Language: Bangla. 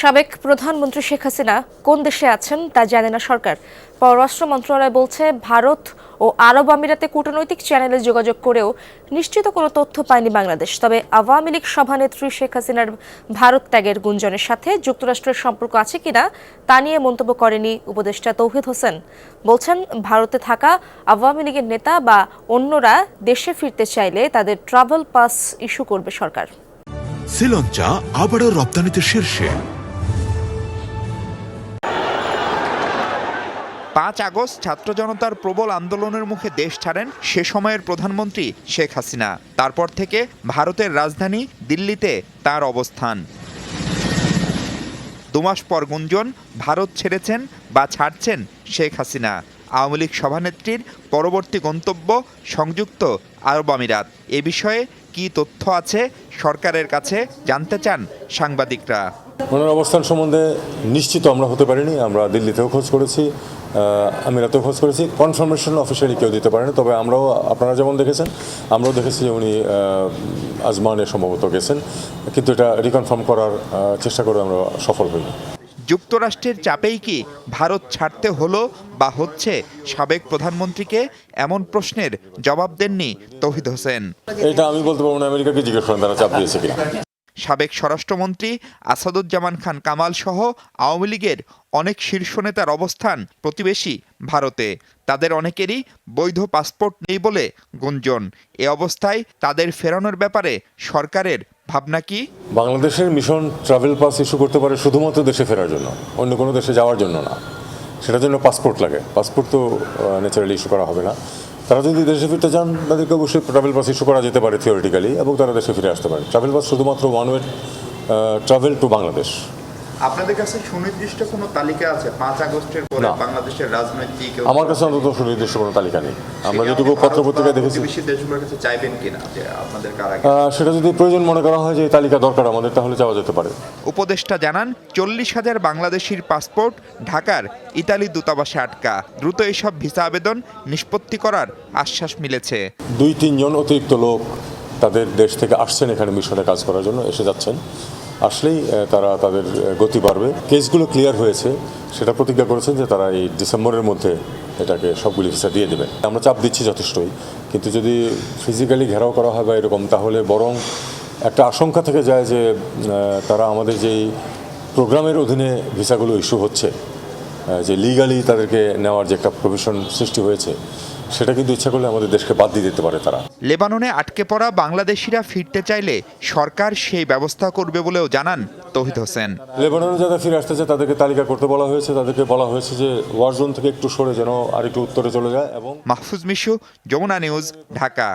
সাবেক প্রধানমন্ত্রী শেখ হাসিনা কোন দেশে আছেন তা জানে না সরকার। পররাষ্ট্র মন্ত্রণালয় বলছে, ভারত ও আরব আমিরাতে কূটনৈতিক চ্যানেলে যোগাযোগ করেও নিশ্চিত কোনো তথ্য পায়নি বাংলাদেশ। তবে আওয়ামী লীগ সভানেত্রী শেখ হাসিনার ভারত ত্যাগের গুঞ্জনের সাথে যুক্তরাষ্ট্রের সম্পর্ক আছে কিনা তা নিয়ে মন্তব্য করেনি উপদেষ্টা তৌহিদ হোসেন। বলছেন, ভারতে থাকা আওয়ামী লীগের নেতা বা অন্যরা দেশে ফিরতে চাইলে তাদের ট্রাভেল পাস ইস্যু করবে সরকার। শ্রীলঞ্চা আবারও রপ্তানিতে শীর্ষে। পাঁচ আগস্ট ছাত্র জনতার প্রবল আন্দোলনের মুখে দেশ ছাড়েন সে সময়ের প্রধানমন্ত্রী শেখ হাসিনা। তারপর থেকে ভারতের রাজধানী দিল্লিতে তার অবস্থান। দুমাস পর গুঞ্জন, ভারত ছেড়েছেন বা ছাড়ছেন শেখ হাসিনা। আওয়ামী লীগ সভানেত্রীর পরবর্তী গন্তব্য সংযুক্ত আরব আমিরাত। এ বিষয়ে কি তথ্য আছে সরকারের কাছে জানতে চান সাংবাদিকরা। ওনার অবস্থান সম্বন্ধে নিশ্চিত আমরা হতে পারিনি, আমরা দিল্লিতেও খোঁজ করেছি। আহ, আমিরাতেও খোঁজ করেছি। কনফার্মেশন অফিসিয়ালি কেউ দিতে পারেনি তবে আমরাও আপনারা যেমন দেখেছেন আমরাও দেখেছি যে উনি আজমানে সম্ভবত গেছেন। কিন্তু এটা রিকনফার্ম করার চেষ্টা করে আমরা সফল হইনি। যুক্তরাষ্ট্রের চাপেই কি ভারত ছাড়তে হলো বা হচ্ছে সাবেক প্রধানমন্ত্রীকে? এমন প্রশ্নের জবাব দেননি তৌহিদ হোসেন। এটা আমি বলতে পারব না আমেরিকাকে জিজ্ঞেস করেন তারা চাপ দিয়েছে কিনা। সাবেক স্বরাষ্ট্রমন্ত্রী আসাদুজ্জামান খান কামাল সহ আওয়ামী লীগের অনেক শীর্ষ নেতার অবস্থান প্রতিবেশী ভারতে। তাদের অনেকেরই বৈধ পাসপোর্ট নেই বলে গুঞ্জন। এ অবস্থায় তাদের ফেরানোর ব্যাপারে সরকারের ভাবনা কি? বাংলাদেশের মিশন ট্রাভেল পাস ইস্যু করতে পারে শুধুমাত্র দেশে ফেরার জন্য, অন্য কোনো দেশে যাওয়ার জন্য না। সেটার জন্য পাসপোর্ট লাগে। পাসপোর্ট তো ন্যাচারালি ইস্যু করা হবে না। তারা যদি দেশে ফিরতে চান, তাদেরকে অবশ্যই ট্রাভেল পাস ইস্যু করা যেতে পারে থিওরিটিক্যালি এবং তারা দেশে ফিরে আসতে পারে। ট্রাভেল পাস শুধুমাত্র one way travel to Bangladesh আপনাদের কাছে সুনির্দিষ্ট কোনো তালিকা আছে? পাঁচ আগস্টের পরে বাংলাদেশের রাজনৈতিক আমার কাছে অন্তত সুনির্দিষ্ট কোনো তালিকা নেই। আমরা যেটুকু দেখেছি। দেশগুলোর কাছে চাইবেন কিনা যে আপনাদের সেটা যদি প্রয়োজন মনে করা হয় যে তালিকা দরকার আমাদের তাহলে যাওয়া যেতে পারে। উপদেষ্টা জানান চল্লিশ হাজার বাংলাদেশির পাসপোর্ট ঢাকার ইতালি দূতাবাসে আটকা। দ্রুত এইসব ভিসা আবেদন নিষ্পত্তি করার আশ্বাস মিলেছে। দুই তিনজন অতিরিক্ত লোক তাদের দেশ থেকে আসছেন এখানে মিশনে কাজ করার জন্য এসে যাচ্ছেন। আসলেই তারা তাদের গতি বাড়বে। কেসগুলো ক্লিয়ার হয়েছে। সেটা প্রতিজ্ঞা করেছেন যে তারা এই ডিসেম্বরের মধ্যে এটাকে সবগুলি ভিসা দিয়ে দেবে। আমরা চাপ দিচ্ছি যথেষ্টই। কিন্তু যদি ফিজিক্যালি ঘেরাও করা হয় বা এরকম, তাহলে বরং একটা আশঙ্কা থেকে যায় যে তারা আমাদের যেই প্রোগ্রামের অধীনে ভিসাগুলো ইস্যু হচ্ছে যে লিগালি তাদেরকে নেওয়ার যে একটা প্রভিশন সৃষ্টি হয়েছে সেটা কিন্তু ইচ্ছা করলে আমাদের দেশকে বাদ দিয়ে দিতে পারে তারা। লেবাননে আটকে পড়া বাংলাদেশিরা ফিরতে চাইলে সরকার সেই ব্যবস্থা করবে বলেও জানান তৌহিদ হোসেন। লেবাননে যারা ফিরে আসতেছে তাদেরকে তালিকা করতে বলা হয়েছে। তাদেরকে বলা হয়েছে যে ওয়ার জোন থেকে একটু সরে যেন আর একটু উত্তরে চলে যায় এবং মাহফুজ মিশু যমুনা নিউজ ঢাকা।